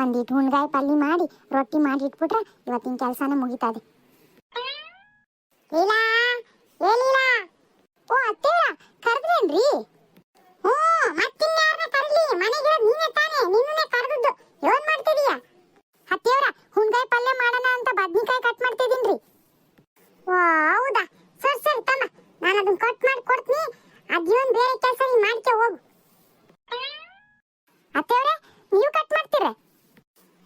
ಒಂದಿಟ್ಟು ಹುಣ್ಗಾಯಿ ಪಲ್ಯ ಮಾಡಿ, ರೊಟ್ಟಿ ಮಾಡಿ ಇಟ್ಬಿಟ್ರೆ ಇವತ್ತಿನ ಕೆಲಸನ ಮುಗಿತದೆ. ಲೀಲಾ, ಏ ಲೀಲಾ? ಓ ಅತ್ತೇರ ಕರೆದ್ರೇನ್ರಿ? ಹ್ಞೂ ಮತ್ತಿನ್ಯಾರನ್ನ ಕರೀಲಿ? ಮನೆಗೆ ನೀನೇ ತಾನೇ, ನಿನ್ನೇ ಕರೆದದ್ದು. ಏನ್ ಮಾಡ್ತಿದೀಯ? ಹತ್ತಿಯವರ ಹುಣ್ಗಾಯಿ ಪಲ್ಯ ಮಾಡೋಣ ಅಂತ ಬದ್ನಿಕಾಯಿ ಕಟ್ ಮಾಡ್ತಿದ್ದೀನ್ರಿ ವಾ ಹೌದಾ ಸರಿ ಸರಿ ತಮ್ಮ ನಾನು ಅದನ್ನ ಕಟ್ ಮಾಡಿ ಕೊಡ್ತೀನಿ ಅದೇನ್ ಬೇರೆ ಕೆಲಸ ನೀನ್ ಮಾಡ್ಕೆ ಹೋಗು ಅತ್ತೆಯವ್ರೆ ನೀವು ಕಟ್ ಮಾಡ್ತೀರಾ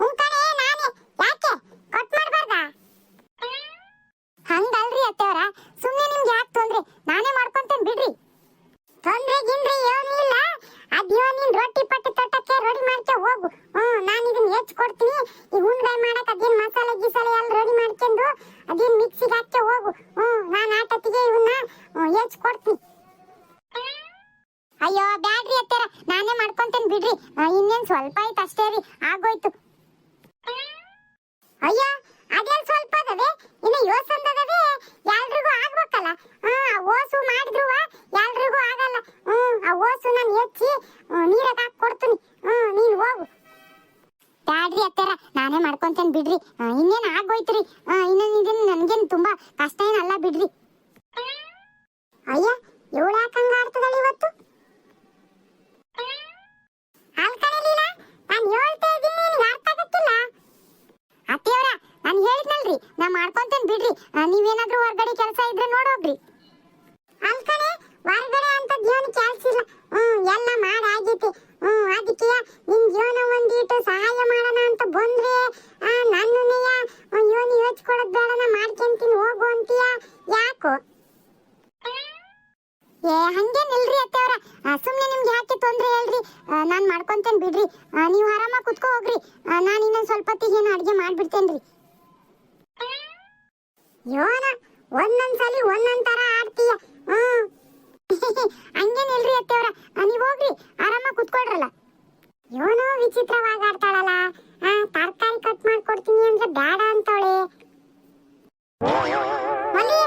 ಹ್ಞೂ ಕಣೆ ನಾನೇ ಯಾಕೆ ಕಟ್ ಮಾಡಬಾರ್ದಾ ಹಂಗಲ್ರಿ ಅತ್ತೆಯವ್ರ ಸುಮ್ಮನೆ ನಿಮ್ಗೆ ಯಾಕೆ ತೊಂದ್ರೆ ನಾನೇ ಮಾಡ್ಕೊಂತೇನೆ ಬಿಡ್ರಿ ತೊಂದ್ರೆ ಗಿಂದ್ರೆ ಏನೂ ಇಲ್ಲ ಅದ್ಯೋ ನೀನ್ ರೊಟ್ಟಿ ಪಟ್ಟಿ ತೊಟ್ಟಕ್ಕೆ ರೆಡಿ ಮಾಡ್ಕೆ ಹೋಗು ಹ್ಮ್ ನಾನು ಇದನ್ನ ಹೆಚ್ಚು ಕೊಡ್ತೀನಿ ಈ ಹುಣ್ಗಾಯಿ ಮಾಡಕ್ ಅದೇನ್ ಮಸಾಲೆ ಗಿಸಾಲೆ ಎಲ್ಲ ರೆಡಿ ಮಾಡ್ಕೊಂಡು ಅದೇನ್ ಮಿಕ್ಸಿಗೆ ಹಾಕಿ ಹೋಗು ಹ್ಮ್ ನಾನು ಆಟತ್ತಿಗೆ ಇವನ್ನ ಹೆಚ್ಚು ಕೊಡ್ತೀನಿ ಅಯ್ಯೋ ಬ್ಯಾಡ್ರಿ ಅತ್ತಾರ ನಾನೇ ಮಾಡ್ಕೊಂತೇನೆ ಬಿಡ್ರಿ ಆ, ಇನ್ನೇನ್ ಸ್ವಲ್ಪ ಆಯ್ತು ಅಷ್ಟೇ ರೀ ಆಗೋಯ್ತು. ಅಯ್ಯ, ಅದೇನ್ ಸ್ವಲ್ಪ ಅದವೆ? ಇನ್ನು ಯೋಸಂದದವೆ ಎಲ್ರಿಗೂ ಆಗ್ಬೇಕಲ್ಲ. ಆ ಓಸು ಮಾಡಿದ್ರು, ಎಲ್ರಿಗೂ ಆಗಲ್ಲ. ಹ್ಮ್, ಆ ಓಸು ನಾನು ಹೆಚ್ಚಿ ನೀರಾಗ ಹಾಕಿ ಕೊಡ್ತೀನಿ. ಹ್ಮ್, ನೀನ್ ಹೋಗು. ಬ್ಯಾಡ್ರಿ ಅತ್ತಾರ, ನಾನೇ ಮಾಡ್ಕೊಂತೇನೆ ಬಿಡ್ರಿ. ಇನ್ನೇನ್ ಆಗೋಯ್ತ್ರಿ ಇನ್ನೇನ್ ಇದನ್ ನನ್ಗೇನ್ ತುಂಬಾ ಕಷ್ಟ ಏನಲ್ಲ ಬಿಡ್ರಿ ಅಯ್ಯ ಇವಳು ಯಾಕಂಗ ಆಡ್ತದಲ್ಲ ಇವತ್ತು ಹಾಲ್ ಕಣಲಿಲ್ಲ ನಾನು ಹೇಳ್ತಾ ಇದ್ದೀನಿ ನಿನಗೆ ಅರ್ಥ ಆಗತ್ತಿಲ್ಲ ಅತ್ತೆಯವರ ನಾನು ಹೇಳಿದ್ನಲ್ರಿ ನಾ ಮಾಡ್ಕೊಂತೇನೆ ಬಿಡ್ರಿ ಆ, ನೀವೇನಾದ್ರೂ ಹೊರಗಡೆ ಕೆಲಸ ಇದ್ರೆ ನೋಡೋಗ್ರಿ ಅಲ್ ಕಣೆ ಹೊರಗಡೆ ಅಂತ ಜೀವನ ಕೆಲ್ಸ ಇಲ್ಲ ಹ್ಮ್ ಎಲ್ಲ ಮಾಡಿ ಆಗೈತಿ ಹ್ಮ್ ಅದಕ್ಕೆ ನಿನ್ ಜೀವನ ಒಂದಿಟ್ಟು ಸಹಾಯ ಮಾಡೋಣ ಅಂತ ಬಂದ್ರೆ ಆ, ನನ್ನನ್ನೆಯ ಯೋನಿ ಯೋಚ್ಕೊಳೋದ್ ಬೇಡ ನಾ ಮಾಡ್ಕೊಂತೀನಿ ಹೋಗು ಅಂತೀಯ ಯಾಕೋ ಏ ಹಂಗೇನಿಲ್ರಿ ಅತ್ತೆಯವ್ರ ಸುಮ್ಮನೆ ನಿಮ್ಗೆ ಯಾಕೆ ತೊಂದ್ರೆ ಹೇಳ್ರಿ ನಾನು ಮಾಡ್ಕೊಂತೇನೆ ಬಿಡ್ರಿ ಆ, ನೀವು ಆರಾಮಾಗಿ ಕುತ್ಕೋ ಹೋಗ್ರಿ. ನಾನು ಇನ್ನೊಂದು ಸ್ವಲ್ಪ ಹೊತ್ತಿಗೆ ಏನು ಅಡುಗೆ ಮಾಡ್ಬಿಡ್ತೇನ್ರಿ. ಯೋನ, ಒಂದೊಂದ್ಸಲಿ ಒಂದೊಂದ್ ತರ ಆಡ್ತೀಯ ಹಂಗೇನಿಲ್ರಿ ಅತ್ತೆಯವ್ರ ನೀವು ಹೋಗ್ರಿ. ಆರಾಮಾಗಿ ಕುತ್ಕೊಳ್ರಲ್ಲ. ಯೋನೋ ವಿಚಿತ್ರವಾಗಿ ಆಡ್ತಾಳಲ್ಲ. ತರಕಾರಿ ಕಟ್ ಮಾಡ್ಕೊಡ್ತೀನಿ ಅಂದ್ರೆ ಬೇಡ ಅಂತವಳೆ ಮಲ್ಲಿ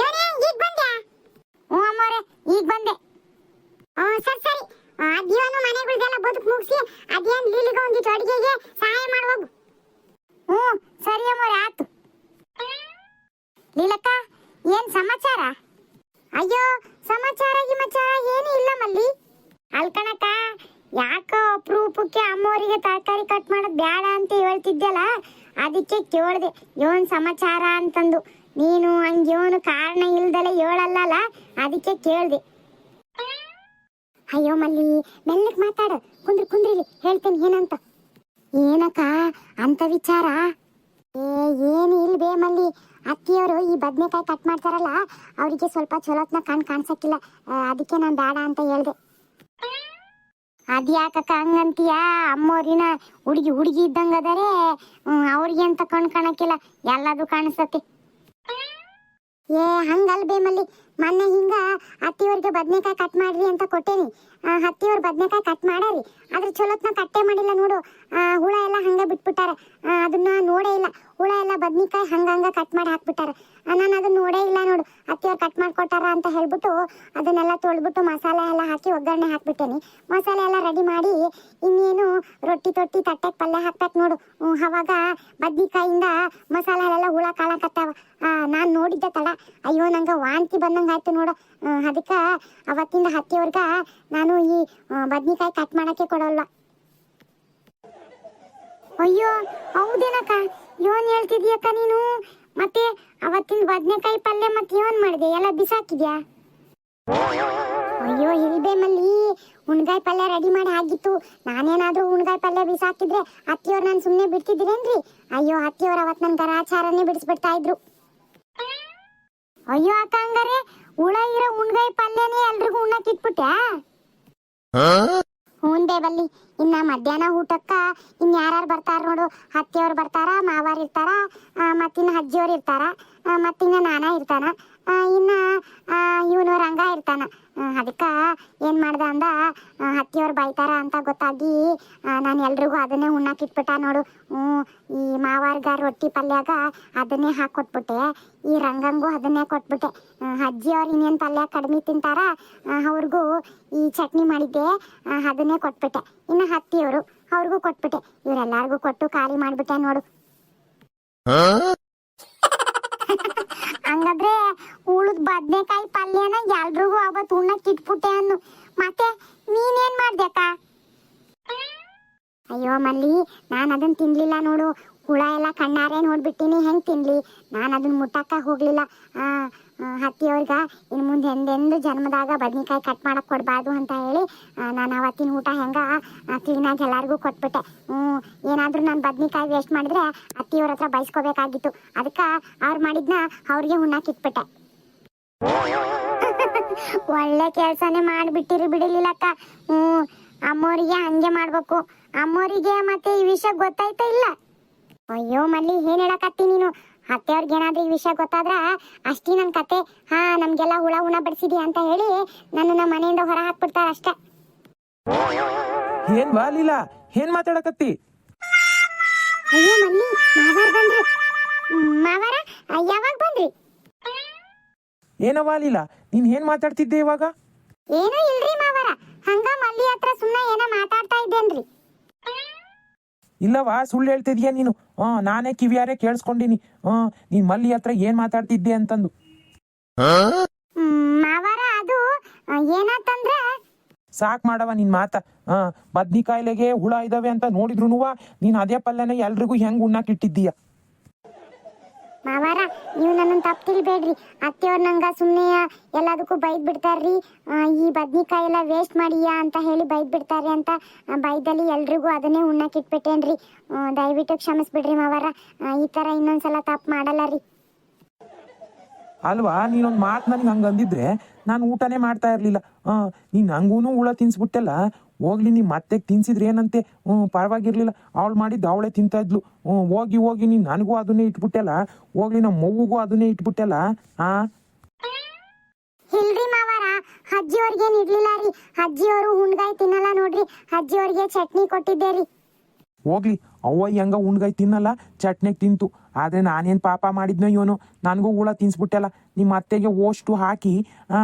ಯೋನೇ ಈಗ ಬಂದ್ಯಾ ಹ್ಞೂ ಅಮ್ಮವ್ರೆ ಈಗ ಬಂದೆ ಹ್ಞೂ ಸರಿ ಸರಿ ಅದೇನು ಮನೆಗಳ್ದೆಲ್ಲ ಬದುಕು ಮುಗಿಸಿ ಅದೇನು ಲೀಲಿಗೆ ಒಂದಿಟ್ಟು ಅಡುಗೆಗೆ ಸಹಾಯ ಮಾಡುವಾಗ ಹ್ಞೂ ಸರಿ ಅಮ್ಮವ್ರೆ ಆತು ಲೀಲಕ್ಕ ಏನ್ ಸಮಾಚಾರ ಅಯ್ಯೋ ಸಮಾಚಾರ ಗಿಮಾಚಾರ ಏನೂ ಇಲ್ಲ ಮಲ್ಲಿ ಅಲ್ಕಣಕ್ಕ ಯಾಕೋ ಅಪರೂಪಕ್ಕೆ ತರಕಾರಿ ಕಟ್ ಮಾಡೋದು ಬೇಡ ಅಂತ ಹೇಳ್ತಿದ್ದಲ್ಲ ಅದಕ್ಕೆ ಕೇಳ್ದೆ ಏನ್ ಸಮಾಚಾರ ಅಂತಂದು. ನೀನು ಹಂಗೇನು ಕಾರಣ ಇಲ್ದಲೆ ಹೇಳಲ್ಲಲ್ಲ ಅದಕ್ಕೆ ಕೇಳ್ದೆ. ಅಯ್ಯೋ ಮಲ್ಲಿ ಮೆಲ್ಲಕ್ ಮಾತಾಡ. ಕುಂದ್ರಿ ಕುಂದ್ರಿ ಹೇಳ್ತೇನೆ ಏನಂತ. ಏನಕ್ಕ? ಅಂತ ವಿಚಾರ? ಏ, ಏನು ಇಲ್ವೇ ಮಲ್ಲಿ. ಅತ್ತಿಯವರು ಈ ಬದನೆಕಾಯಿ ಕಟ್ ಮಾಡ್ತಾರಲ್ಲ, ಅವರಿಗೆ ಸ್ವಲ್ಪ ಚಲೋತ್ನ ಕಣ್ ಕಾಣಿಸಕ್ಕಿಲ್ಲ. ಅದಕ್ಕೆ ನಾನು ಬೇಡ ಅಂತ ಹೇಳ್ದೆ. ಅದ್ಯಾಕಕ್ಕ ಹಂಗಂತೀಯ? ಅಮ್ಮೋರಿನ ಹುಡುಗಿ ಹುಡುಗಿ ಇದ್ದಂಗ ಅದಾರೆ ಅವ್ರಿಗೆ ಅಂತ ಕಣ್ ಕಾಣಕ್ಕಿಲ್ಲ. ಎಲ್ಲದು ಕಾಣಿಸ್ತತಿ. ಏ ಹಂಗಲ್ ಬೇಮಲ್ಲಿ ಮೊನ್ನೆ ಹಿಂಗ ಹತ್ತಿಯವ್ರಿಗೆ ಬದ್ನೆಕಾಯಿ ಕಟ್ ಮಾಡ್ರಿ ಅಂತ ಕೊಟ್ಟೇನಿ. ಆ, ಹತ್ತಿಯವ್ರು ಬದ್ನೆಕಾಯಿ ಕಟ್ ಮಾಡಾರಿ. ಆದ್ರೆ ಚಲೋತ್ನ ಕಟ್ಟೆ ಮಾಡಿಲ್ಲ ನೋಡು. ಹುಳ ಎಲ್ಲ ಹಂಗ ಬಿಟ್ಬಿಟ್ಟಾರ. ಅದನ್ನ ನೋಡೇ ಇಲ್ಲ. ಹುಳ ಎಲ್ಲ ಬದ್ನಿಕಾಯಿ ಹಂಗ ಹಂಗ ಕಟ್ ಮಾಡಿ ಹಾಕ್ಬಿಟ್ಟಾರ. ನಾನು ಅದನ್ನ ನೋಡೇ ಇಲ್ಲ ನೋಡು. ಅತ್ತಿಯವ್ರು ಕಟ್ ಮಾಡ್ಕೊಟ್ಟಾರ ಅಂತ ಹೇಳ್ಬಿಟ್ಟು ಅದನ್ನೆಲ್ಲ ತೊಳ್ಬಿಟ್ಟು ಮಸಾಲೆ ಎಲ್ಲ ಹಾಕಿ ಒಗ್ಗರಣೆ ಹಾಕ್ಬಿಟ್ಟೇನಿ. ಮಸಾಲೆ ಎಲ್ಲ ರೆಡಿ ಮಾಡಿ ಇನ್ನೇನು ರೊಟ್ಟಿ ತೊಟ್ಟಿ ತಟ್ಟೆಗೆ ಪಲ್ಯ ಹಾಕ್ಬೇಕು ನೋಡು. ಅವಾಗ ಬದ್ನಿಕಾಯಿಂದ ಮಸಾಲೆ ಎಲ್ಲ ಹುಳ ಕಾಳಕತ್ತಾವ ನಾನು ನೋಡಿದ್ದೆ ತಡ. ಅಯ್ಯೋ, ನಂಗೆ ವಾಂತಿ ಬಂದಂಗೆ ಆಯ್ತು ನೋಡು. ಅದಕ್ಕೆ ಅವತ್ತಿಂದ ಹತ್ತಿಯವ್ರಿಗೆ ನಾನು ಈ ಬದ್ನಿಕಾಯಿ ಕಟ್ ಮಾಡಕ್ಕೆ ಕೊಡೋಲ್ಲ. ಅಯ್ಯೋ, ಹೌದೇನಕ್ಕ? ಇವನ್ ಹೇಳ್ತಿದ್ಯಕ್ಕ ನೀನು? ಮತ್ತೆ ಅವತ್ತಿನ ಬದನೆಕಾಯಿ ಪಲ್ಯ ಮತ್ತೆ ಏನ್ ಮಾಡಿದೆ? ಎಲ್ಲ ಬಿಸಾಕಿದ್ಯಾ? ಅಯ್ಯೋ ಇಲ್ಬೇ ಮಲ್ಲಿ ಹುಣ್ಗಾಯಿ ಪಲ್ಯ ರೆಡಿ ಮಾಡಿ ಆಗಿತ್ತು. ನಾನೇನಾದ್ರೂ ಹುಣ್ಗಾಯಿ ಪಲ್ಯ ಬಿಸಾಕಿದ್ರೆ ಅತ್ತಿಯವ್ರು ನಾನು ಸುಮ್ಮನೆ ಬಿಡ್ತಿದ್ದೀರೇನ್ರಿ? ಅಯ್ಯೋ, ಅತ್ತಿಯವ್ರ ಅವತ್ ನನ್ ಗರಾಚಾರನೇ ಬಿಡಿಸ್ಬಿಡ್ತಾ ಇದ್ರು. ಅಯ್ಯೋ, ಅಕ್ಕ ಹಂಗಾರೆ. ಹುಳ ಇರೋ ಹುಣ್ಗಾಯಿ ಪಲ್ಯನೇ ಎಲ್ರಿಗೂ ಉಣ್ಣಕ್ ಹ್ಞೂನ್ಬೇ ಬಲ್ಲಿ ಇನ್ನ ಮಧ್ಯಾಹ್ನ ಊಟಕ್ಕ ಇನ್ ಯಾರ್ಯಾರು ಬರ್ತಾರ ನೋಡು ಹತ್ತಿಯವ್ರು ಬರ್ತಾರ ಮಾವಾರ್ ಇರ್ತಾರ ಆ, ಮತ್ತಿನ್ನ ಅಜ್ಜಿಯವ್ರು ಇರ್ತಾರ ಮತ್ತಿನ್ನ ನಾನ ಇರ್ತಾನ. ಇನ್ನ ಇವನು ರಂಗ ಇರ್ತಾನ. ಅದಕ್ಕ ಏನು ಮಾಡ್ದ ಅಂದ ಹತ್ತಿಯವ್ರು ಬೈತಾರ ಅಂತ ಗೊತ್ತಾಗಿ ನಾನು ಎಲ್ರಿಗೂ ಅದನ್ನೇ ಉಣ್ಣಕ್ ಇಟ್ಬಿಟ್ಟ ನೋಡು. ಈ ಮಾವಾರ್ಗ ರೊಟ್ಟಿ ಪಲ್ಯಾಗ ಅದನ್ನೇ ಹಾಕೊಟ್ಬಿಟ್ಟೆ. ಈ ರಂಗಂಗೂ ಅದನ್ನೇ ಕೊಟ್ಬಿಟ್ಟೆ. ಅಜ್ಜಿಯವ್ರು ಇನ್ನೇನು ಪಲ್ಯ ಕಡಿಮೆ ತಿಂತಾರ ಅವ್ರಿಗೂ ಈ ಚಟ್ನಿ ಮಾಡಿದ್ದೆ ಅದನ್ನೇ ಕೊಟ್ಬಿಟ್ಟೆ. ಇನ್ನು ಹತ್ತಿಯವರು ಅವ್ರಿಗೂ ಕೊಟ್ಬಿಟ್ಟೆ. ಇವ್ರೆಲ್ಲಾರ್ಗೂ ಕೊಟ್ಟು ಖಾಲಿ ಮಾಡ್ಬಿಟ್ಟೆ ನೋಡು. ಉಳಿದ ಬದ್ನೆಕಾಯಿ ಪಲ್ಯನ ಎಲ್ರಿಗೂ ಅವತ್ತು ಉಣ್ಣಕ್ಕೆ ಇಟ್ಬಿಟ್ಟೆ ಅನ್ನು. ಮತ್ತೆ ನೀನೇನ್ ಮಾಡ್ದಕ್ಕ ಅಯ್ಯೋ ಮಲ್ಲಿ, ನಾನು ಅದನ್ನ ತಿನ್ಲಿಲ್ಲ ನೋಡು. ಹುಳ ಎಲ್ಲ ಕಣ್ಣಾರೆ ನೋಡ್ಬಿಟ್ಟಿನಿ, ಹೆಂಗ್ ತಿನ್ಲಿ? ನಾನು ಅದನ್ನ ಮುಟ್ಟಕ್ಕ ಹೋಗ್ಲಿಲ್ಲ. ಆ ಹತ್ತಿಯವ್ರಿಗ ಇನ್ನು ಮುಂದೆ ಎಂದೆಂದು ಜನ್ಮದಾಗ ಬದ್ನಿಕಾಯಿ ಕಟ್ ಮಾಡಕ್ ಕೊಡಬಾರ್ದು ಅಂತ ಹೇಳಿ ನಾನು ಅವತ್ತಿನ ಊಟ ಹೆಂಗ ಕ್ಲೀನಾಗಿ ಎಲ್ಲಾರ್ಗು ಕೊಟ್ಬಿಟ್ಟೆ. ಹ್ಞೂ, ಏನಾದ್ರೂ ನಾನು ಬದ್ನಿಕಾಯಿ ವೇಸ್ಟ್ ಮಾಡಿದ್ರೆ ಅತ್ತಿಯವ್ರ ಹತ್ರ ಬಯಸ್ಕೋಬೇಕಾಗಿತ್ತು ಅದಕ್ಕ ಅವ್ರು ಮಾಡಿದ್ನ ಅವ್ರಿಗೆ ಹುಣ್ಣಾಕ್ ಇಟ್ಬಿಟ್ಟೆ ಒಳ್ಳೆ ಕೆಲಸನೇ ಮಾಡಿಬಿಟ್ಟಿರಿ ಬಿಡಲಿಲ್ಲಕ್ಕ ಹ್ಮ್ ಅಮ್ಮೋರಿಗೆ ಹಂಗೆ ಮಾಡ್ಬೇಕು. ಅಮ್ಮೋರಿಗೆ ಮತ್ತೆ ಈ ವಿಷಯ ಗೊತ್ತಾಯ್ತಾ ಇಲ್ಲ? ಅಯ್ಯೋ ಮಲ್ಲಿ ಏನ್ ಹೇಳಕತ್ತಿ ನೀನು? ಅತ್ತೆಯವ್ರಿಗೆ ಏನಾದ್ರೂ ಈ ವಿಷಯ ಗೊತ್ತಾದ್ರ? ಅಷ್ಟೇ ನನ್ನ ಕತೆ. ಹಾ ನಮ್ಗೆಲ್ಲ ಹುಳ ಉಣ ಬಡಿಸಿದಿ ಅಂತ ಹೇಳಿ ನನ್ನ ಮನೆಯಿಂದ ಹೊರ ಹಾಕ್ಬಿಡ್ತಾರ ಅಷ್ಟೇ. ಏನ್ ಬಾ ಲೀಲಾ? ಏನ್ ಮಾತಾಡಕತ್ತಿ? ಅಯ್ಯೋ ಮಲ್ಲಿ ಮಾವಾರ ಬಂದ್ರಿ. ಮಾವಾರ? ಯಾವಾಗ ಬಂದ್ರಿ? ಏನವ್ವ ಲೀಲಾ ನೀನ್ ಏನ್ ಮಾತಾಡ್ತಿದ್ದೆ ಇವಾಗ? ಏನೂ ಇಲ್ರಿ ಮಾವರ ಹಂಗ ಮಲ್ಲಿ ಹತ್ರ ಸುಮ್ಮನೆ ಏನೋ ಮಾತಾಡ್ತಾ ಇದ್ದೇನ್ರಿ. ಇಲ್ಲವಾ ಸುಳ್ಳು ಹೇಳ್ತಿದ್ಯಾ ನೀನು? ಹಾ ನಾನೇ ಕಿವಿಯಾರೆ ಕೇಳಿಸ್ಕೊಂಡಿನಿ. ಹಾ ನೀನ್ ಮಲ್ಲಿ ಹತ್ರ ಏನ್ ಮಾತಾಡ್ತಿದ್ದೆ ಅಂತಂದು. ಮಾವಾರ ಅದು ಆ, ಏನಾತಂದ್ರೆ? ಸಾಕ್ ಮಾಡವ ನಿನ್ ಮಾತ. ಹಾ ಬದ್ನಿಕಾಯಿಲೆಗೆ ಹುಳ ಇದಾವೆ ಅಂತ ನೋಡಿದ್ರುನುವ ನೀನ್ ಅದೇ ಪಲ್ಯನ ಎಲ್ರಿಗೂ ಹೆಂಗ್ ಉಣ್ಣಾಕ್ ಇಟ್ಟಿದ್ದೀಯ ಮಾವಾರ, ನೀವು ನನ್ನ ತಪ್ಪು ತಿಳಿಬೇಡ್ರಿ. ಅತ್ತೆಯವ್ರು ನಂಗೆ ಸುಮ್ಮನೆ ಎಲ್ಲದಕ್ಕೂ ಬೈದ್ ಬಿಡ್ತಾರ್ರಿ ಈ ಬದ್ನಿಕಾಯಿ ಎಲ್ಲ ವೇಸ್ಟ್ ಮಾಡಿಯಾ ಅಂತ ಹೇಳಿ ಬೈದ್ ಬಿಡ್ತಾರೆ ಅಂತ ಬೈದಲ್ಲಿ ಎಲ್ರಿಗೂ ಅದನ್ನೇ ಉಣ್ಣಕ್ಕೆ ಇಟ್ಬಿಟ್ಟೇನ್ರಿ. ದಯವಿಟ್ಟು ಕ್ಷಮಿಸ್ಬಿಡ್ರಿ ಮಾವಾರ. ಈ ಥರ ಇನ್ನೊಂದ್ಸಲ ತಪ್ಪು ಮಾಡಲ್ಲ ರೀ. ಅಲ್ವಾ, ನೀನೊಂದು ಮಾತ್ ನನಗೆ ಹಂಗಂದಿದ್ರೆ ನಾನು ಊಟನೇ ಮಾಡ್ತಾ ಇರ್ಲಿಲ್ಲ. ನೀನು ಹಂಗೂನು ಹುಳ ತಿನ್ಸ್ಬಿಟ್ಟೆಲ್ಲ ಹೋಗ್ಲಿ ನೀ ಮತ್ತೆ ತಿನ್ಸಿದ್ರೆ ಏನಂತೆ? ಹ್ಞೂ ಪರವಾಗಿರ್ಲಿಲ್ಲ. ಅವಳು ಮಾಡಿದ್ದು ಅವಳೇ ತಿಂತಾ ಇದ್ಲು. ಹ್ಮ್ ಹೋಗಿ ಹೋಗಿ ನೀ ನನಗೂ ಅದನ್ನೇ ಇಟ್ಬಿಟ್ಟೆಲ್ಲ? ಹೋಗ್ಲಿ ನಮ್ಮ ಮಗುಗೂ ಅದನ್ನೇ ಇಟ್ಬಿಟ್ಟೆಲ್ಲ? ಹಾ ಇಲ್ರಿ ಮಾವಾರ ಅಜ್ಜಿಯವ್ರಿಗೇನು ಇರ್ಲಿಲ್ಲ ರೀ. ಅಜ್ಜಿಯವರು ಹುಣ್ಗಾಯಿ ತಿನ್ನಲ್ಲ ನೋಡ್ರಿ. ಅಜ್ಜಿಯವ್ರಿಗೆ ಚಟ್ನಿ ಕೊಟ್ಟಿದ್ದೆ ರೀ. ಹೋಗ್ಲಿ ಅವ್ವ ಹೆಂಗ ಉಣ್ಗಾಯ್ ತಿನ್ನಲ್ಲ ಚಟ್ನಿಗೆ ತಿಂತು. ಆದ್ರೆ ನಾನೇನ್ ಪಾಪ ಮಾಡಿದ್ನೋ ಇವನು? ನನಗೂ ಹುಳ ತಿನ್ಸ್ಬಿಟ್ಟೆಲ್ಲ. ನಿಮ್ಮ ಅತ್ತೆಗೆ ಓಷ್ಟು ಹಾಕಿ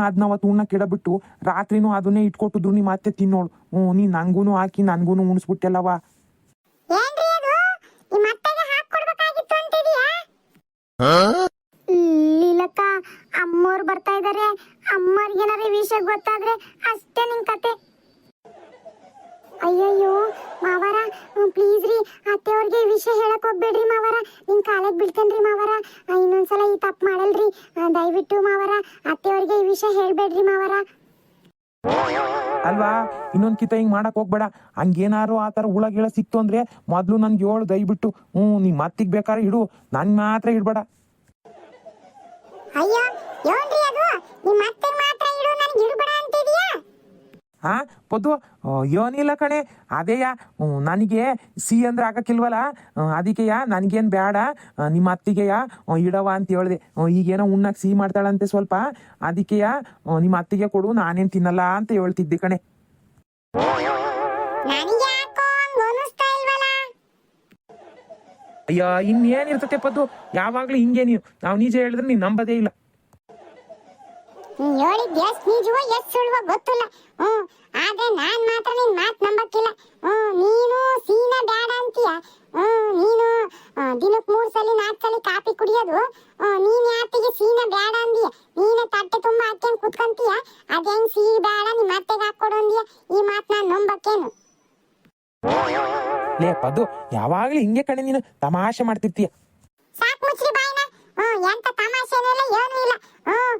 ಅದನ್ನ ಅವತ್ತು ಉಣ್ಣಕ್ಕೆ ಇಡಬಿಟ್ಟು ರಾತ್ರಿನೂ ಅದನ್ನೇ ಇಟ್ಕೊಟ್ಟಿದ್ರು ನಿಮ್ಮ ಅತ್ತೆ ತಿನ್ನೋಳು. ಹ್ಞೂ ನೀ ನಂಗೂನು ಹಾಕಿ ನನಗೂ ಉಣಿಸ್ಬಿಟ್ಟೆಲ್ಲವಾ. ಏನ್ರಿ ಅದು? ನಿಮ್ಮ ಅತ್ತೆಗೆ ಹಾಕೊಡ್ಬೇಕಾಗಿತ್ತು ಅಂತಿದೀಯಾ? ಇಲ್ಲಕ್ಕ ಅಮ್ಮೋರ್ ಬರ್ತಾ ಇದಾರೆ. ಅಮ್ಮೋರ್ಗೆ ಏನಾರ ವಿಷಯ ಗೊತ್ತಾದ್ರೆ ಅಷ್ಟೇ ನಿನ್ ಕತೆ. ಅಯ್ಯಯ್ಯೋ ಮಾವರ ಪ್ಲೀಸ್ ರೀ ಅತ್ತೆಯವ್ರಿಗೆ ವಿಷಯ ಹೇಳಕ್ ಹೋಗ್ಬೇಡ್ರಿ ಮಾವರ. ನಿನ್ ಕಾಲಕ್ ಬಿಡ್ತೇನ್ರಿ ಮಾವರ. ಇನ್ನೊಂದ್ಸಲ ಈ ತಪ್ಪು ಮಾಡಲ್ರಿ. ದಯವಿಟ್ಟು ಮಾವರ ಅತ್ತೆಯವ್ರಿಗೆ ಈ ವಿಷಯ ಹೇಳ್ಬೇಡ್ರಿ ಮಾವರ. ಅಲ್ವಾ? ಇನ್ನೊಂದ್ ಕಿತ ಹಿಂಗ್ ಮಾಡಕ್ ಹೋಗ್ಬೇಡ. ಹಂಗೇನಾರು ಆ ಥರ ಹುಳ ಗಿಳ ಸಿಕ್ತು ಅಂದ್ರೆ ಮೊದ್ಲು ನನ್ಗೆ ಏಳು ದಯವಿಟ್ಟು ಹ್ಞೂ ನೀ ಮತ್ತಿಗ್ ಬೇಕಾದ್ರೆ ಇಡು. ನನ್ ಮಾತ್ರ ಇಡ್ಬೇಡ. ಅಯ್ಯೋ ಏನ್ರಿ ಅದು? ನಿಮ್ಮ ಅತ್ತೆ ಮಾತ್ರ ಇಡು ನನ್ಗೆ ಇಡ್ಬೇಡ ಅಂತಿದೀಯಾ ಹಾ? ಪೊದ್ದು ಏನಿಲ್ಲ ಕಣೆ. ಅದೇಯ ನನಗೆ ಸಿ ಅಂದ್ರೆ ಆಗಕ್ಕಿಲ್ವಲ್ಲ ಅದಕ್ಕೆಯ ನನಗೇನ್ ಬೇಡ ನಿಮ್ಮ ಅತ್ತಿಗೆಯ ಇಡವ ಅಂತ ಹೇಳಿದೆ. ಈಗೇನೋ ಉಣ್ಣಕ್ ಸಿಹಿ ಮಾಡ್ತಾಳಂತೆ ಸ್ವಲ್ಪ. ಅದಕ್ಕೆಯ ನಿಮ್ಮ ಅತ್ತಿಗೆ ಕೊಡು ನಾನೇನ್ ತಿನ್ನಲ್ಲ ಅಂತ ಹೇಳ್ತಿದ್ದೆ ಕಣೆ. ಅಯ್ಯ ಇನ್ನೇನಿರ್ತತೆ ಪದ್ದು ಯಾವಾಗಲೂ ಹಿಂಗೆ ನೀವು ನಾವು ನಿಜ ಹೇಳಿದ್ರೆ ನೀನ್ ನಂಬದೇ ಇಲ್ಲ. ಹೇಳಿದ್ ಗ್ಯಾಸ್ ನಿಜವೋ ಎಷ್ಟು ಸುಳ್ವೋ ಗೊತ್ತಿಲ್ಲ. ಹ್ಮ್ ಆದ್ರೆ ನಾನ್ ಮಾತ್ರ ನಿನ್ ಮಾತ್ ನಂಬಕ್ಕಿಲ್ಲ. ಹ್ಮ್ ನೀನು ಸೀನ ಬೇಡ ಅಂತೀಯ? ಹ್ಮ್ ನೀನು ದಿನಕ್ ಮೂರ್ ಸಲ ನಾಲ್ಕ್ ಸಲ ಕಾಫಿ ಕುಡಿಯೋದು? ನೀನ್ ಯಾತಿಗೆ ಸೀನ ಬೇಡ ಅಂದಿಯ? ನೀನೆ ತಟ್ಟೆ ತುಂಬಾ ಹಾಕ್ಯಂಡ್ ಕುತ್ಕಂತೀಯ? ಅದ್ ಹೆಂಗ್ ಸಿಹಿ ಬೇಡ ನಿಮ್ ಅತ್ತೆಗೆ ಹಾಕೊಡು ಅಂದಿಯ? ಈ ಮಾತ್ ನಾನ್ ನಂಬಕ್ಕೇನು? ಲೇ ಪದ್ದು ಯಾವಾಗ್ಲೂ ಹಿಂಗೆ ಕಣೆ ನೀನು ತಮಾಷೆ ಮಾಡ್ತಿರ್ತೀಯ? ಸಾಕ್ ಮುಚ್ಚ್ರಿ ಬಾಯ್ನ. ಹ್ಮ್ ಎಂತ ತಮಾಷೆನೂ ಇಲ್ಲ ಏನೂ ಇಲ್ಲ. ಹ್ಮ್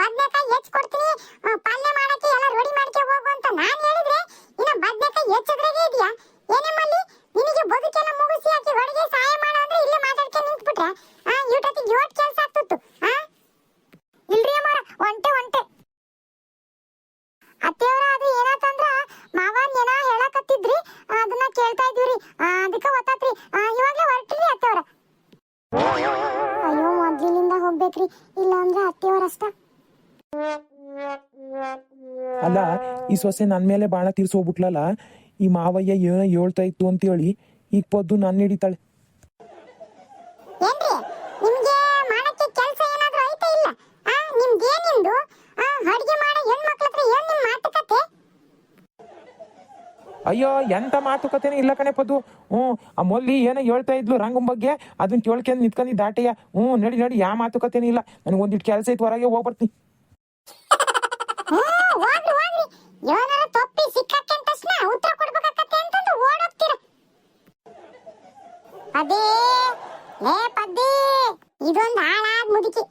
ಬದ್ನೆಕಾಯಿ ಹೆಚ್ಚ್ ಕೊಡ್ತೀನಿ. ಪಲ್ಯ ಮಾಡಕ್ಕೆ ಎಲ್ಲ ರೆಡಿ ಮಾಡ್ಕೆ ಹೋಗು ಅಂತ ನಾನು ಹೇಳಿದ್ರೆ ಇನ್ನ ಮೊದ್ಲಿನಿಂದ ಇಲ್ಲ ಅಂದ್ರೆ ಅತ್ತೆಯವ್ರ ಅಷ್ಟ. ಅಲ್ಲ, ಈ ಸೊಸೆ ನನ್ ಮೇಲೆ ಬಾಣ ತೀರ್ಸೋಗ್ಬಿಟ್ಲಲ್ಲ, ಈ ಮಾವಯ್ಯ ಏನೋ ಹೇಳ್ತಾ ಇತ್ತು ಅಂತೇಳಿ, ಈಗ ಪದ್ದು ನನ್ನ ಹಿಡಿತಾಳೆ ಏನ್ರಿ ನಿಮ್ಗೆ ಮಾಡಕ್ಕೆ ಕೆಲಸ ಏನಾದ್ರೂ ಐತಾ ಇಲ್ಲ ಆ ನಿಮ್ದೇನಿಂದು ಆ ಅಡಿಗೆ ಅಯ್ಯೋ, ಎಂತ ಮಾತುಕತೆನೇ ಇಲ್ಲ ಕಣೆ ಪದ್ದು. ಹ್ಞೂ, ಆ ಮೊಲ್ಲಿ ಏನೋ ಹೇಳ್ತಾ ಇದ್ಲು ರಂಗಂ ಬಗ್ಗೆ, ಅದನ್ನ ಕೇಳ್ಕೊಂಡು ನಿಂತ್ಕೊಂಡು ದಾಟೆಯ. ಹ್ಞೂ, ನಡಿ ನಡಿ ಯಾವ ಮಾತುಕತೆನೇ ಇಲ್ಲ. ನನಗೆ ಒಂದಿಟ್ಟು ಕೆಲಸ ಐತೆ, ಹೊರಗೆ ಹೋಗ್ಬರ್ತೀನಿ ಅದೇ ಪದೇ ಲೇ ಪದ್ದೇ ಇದೊಂದು ಹಾಳಾದ ಮುದುಕಿ.